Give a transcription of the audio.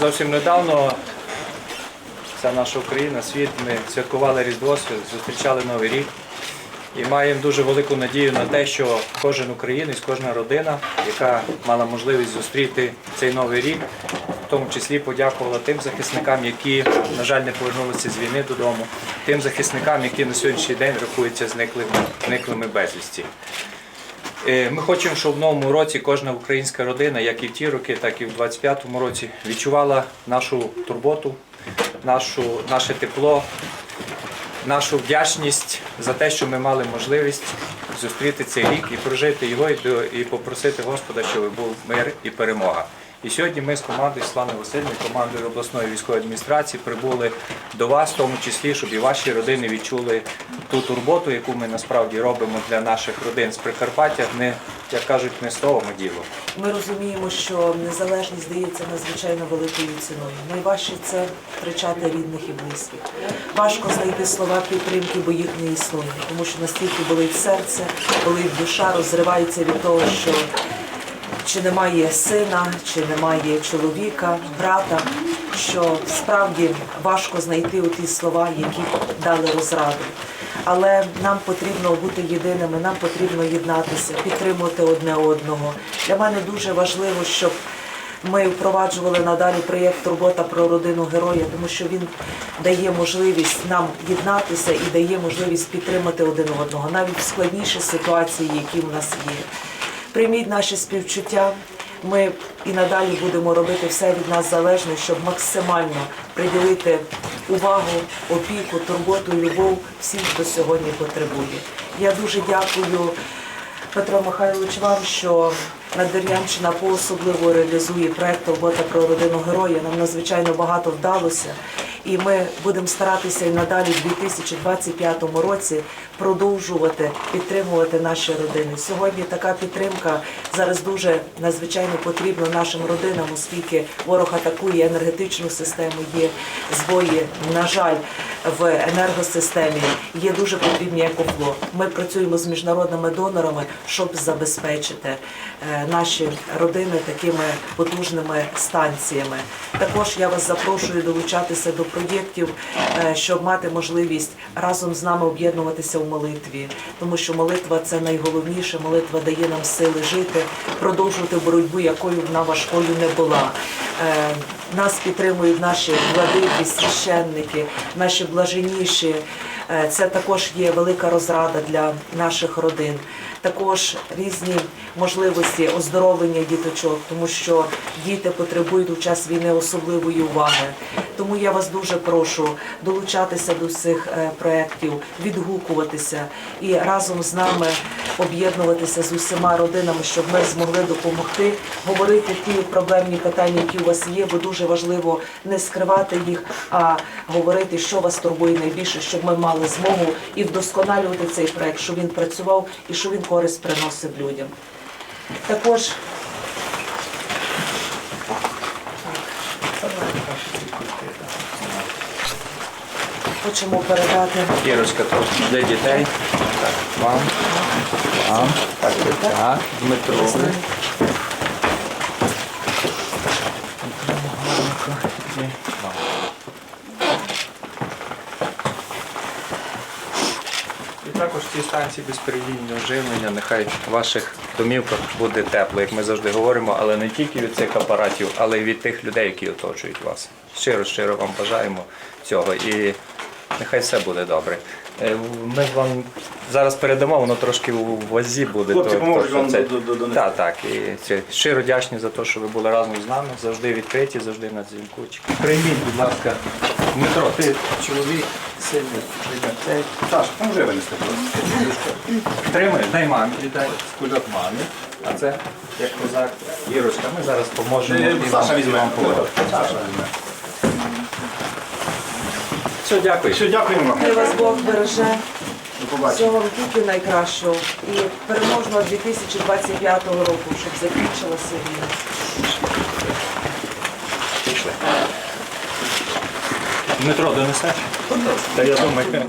Зовсім недавно вся наша Україна, світ, ми святкували Різдво, зустрічали Новий рік. І маємо дуже велику надію на те, що кожен українець, кожна родина, яка мала можливість зустріти цей новий рік, в тому числі подякувала тим захисникам, які, на жаль, не повернулися з війни додому, тим захисникам, які на сьогоднішній день рахуються зниклими, зниклими безвісті. Е, Ми хочемо, щоб в новому році кожна українська родина, як і в ті роки, так і в 25-му році, відчувала нашу турботу, нашу, наше тепло, нашу вдячність за те, що ми мали можливість зустріти цей рік і прожити його, і, попросити Господа, щоб був мир і перемога. І сьогодні ми з командою Слани Васильівни, командою обласної військової адміністрації прибули до вас, в тому числі, щоб і ваші родини відчули ту турботу, яку ми насправді робимо для наших родин з Прикарпаття, не як кажуть, не словом а ділом. Ми розуміємо, що незалежність здається надзвичайно великою ціною. Найважче це втрачати рідних і близьких. Важко знайти слова підтримки, бо їх не існує, тому що настільки болить серце, болить душа, розривається від того, що чи немає сина, чи немає чоловіка, брата, що справді важко знайти у ті слова, які дали розраду. Але нам потрібно бути єдиними, нам потрібно єднатися, підтримувати одне одного. Для мене дуже важливо, щоб ми впроваджували надалі проєкт Турбота про родину героя, тому що він дає можливість нам єднатися і дає можливість підтримати один одного, навіть в складніші ситуації, які в нас є. Прийміть наші співчуття. Ми і надалі будемо робити все від нас залежне, щоб максимально приділити увагу, опіку, турботу, любов всім, хто сьогодні потребує. Я дуже дякую Петро Михайлович вам, що Надвір'янщина поособливо реалізує проект Робота про родину героя. Нам надзвичайно багато вдалося. І ми будемо старатися і надалі в 2025 році продовжувати підтримувати наші родини. Сьогодні така підтримка зараз дуже надзвичайно потрібна нашим родинам, оскільки ворог атакує енергетичну систему, є збої, на жаль, в енергосистемі. Є дуже потрібні екофло. Ми працюємо з міжнародними донорами, щоб забезпечити е, наші родини такими потужними станціями. Також я вас запрошую долучатися до проєктів, е, щоб мати можливість разом з нами об'єднуватися у молитві, тому що молитва це найголовніше. Молитва дає нам сили жити, продовжувати боротьбу, якою вона важкою не була. Е, Нас підтримують наші владики, священники, наші блаженіші. Е, Це також є велика розрада для наших родин. Також різні можливості оздоровлення діточок, тому що діти потребують у час війни особливої уваги. Тому я вас дуже прошу долучатися до цих е, проєктів, відгукуватися і разом з нами об'єднуватися з усіма родинами, щоб ми змогли допомогти говорити ті проблемні питання, які у вас є, бо дуже важливо не скривати їх, а говорити, що вас турбує найбільше, щоб ми мали змогу і вдосконалювати цей проект, щоб він працював і щоб він користь приносив людям. Також хочемо передати Ірочка, то для дітей. Так, вам, вам, так, так, Дмитро. І також ці станції безперебійного живлення, нехай в ваших домівках буде тепло, як ми завжди говоримо, але не тільки від цих апаратів, але й від тих людей, які оточують вас. Щиро, щиро вам бажаємо цього і нехай все буде добре. Е, Ми вам зараз передамо, воно трошки у вазі буде. Хлопці поможуть вам це- до- до- донести. Так, так. І це щиро вдячні за те, що ви були разом з нами, завжди відкриті, завжди на дзвінку. Прийміть, будь ласка, Дмитро, ти чоловік, сильний, цей. Саш, поможи винести просто. Тримай, дай мамі, дай кульок мамі. А це як козак. Ірочка, ми зараз поможемо. Е, і Саша і візьме. вам поможемо. Саша візьме. Все, дякую. Все, дякуємо вам. Хай вас Бог береже. До побачення. Всього вам тільки найкращого і переможного 2025 року, щоб закінчилася війна. Пішли. Дмитро, донесеш? Та я думаю.